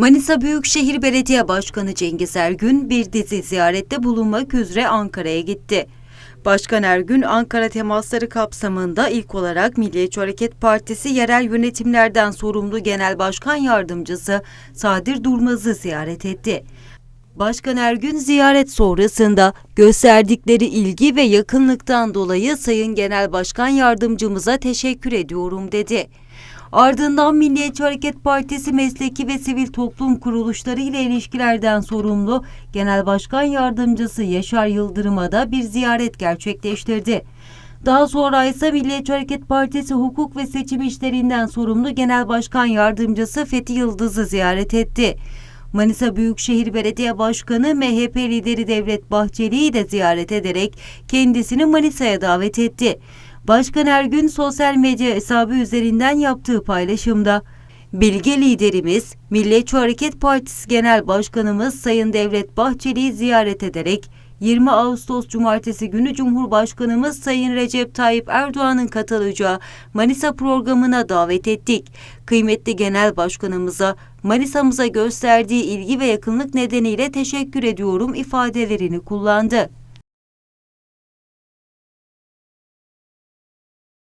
Manisa Büyükşehir Belediye Başkanı Cengiz Ergün bir dizi ziyarette bulunmak üzere Ankara'ya gitti. Başkan Ergün, Ankara temasları kapsamında ilk olarak Milliyetçi Hareket Partisi yerel yönetimlerden sorumlu Genel Başkan Yardımcısı Sadir Durmaz'ı ziyaret etti. Başkan Ergün ziyaret sonrasında gösterdikleri ilgi ve yakınlıktan dolayı Sayın Genel Başkan Yardımcımıza teşekkür ediyorum dedi. Ardından Milliyetçi Hareket Partisi mesleki ve sivil toplum kuruluşları ile ilişkilerden sorumlu Genel Başkan Yardımcısı Yaşar Yıldırım'a da bir ziyaret gerçekleştirdi. Daha sonra ise Milliyetçi Hareket Partisi hukuk ve seçim işlerinden sorumlu Genel Başkan Yardımcısı Fethi Yıldız'ı ziyaret etti. Manisa Büyükşehir Belediye Başkanı MHP lideri Devlet Bahçeli'yi de ziyaret ederek kendisini Manisa'ya davet etti. Başkan Ergün sosyal medya hesabı üzerinden yaptığı paylaşımda Bilge liderimiz, Milliyetçi Hareket Partisi Genel Başkanımız Sayın Devlet Bahçeli'yi ziyaret ederek 20 Ağustos Cumartesi günü Cumhurbaşkanımız Sayın Recep Tayyip Erdoğan'ın katılacağı Manisa programına davet ettik. Kıymetli Genel Başkanımıza Manisa'mıza gösterdiği ilgi ve yakınlık nedeniyle teşekkür ediyorum ifadelerini kullandı.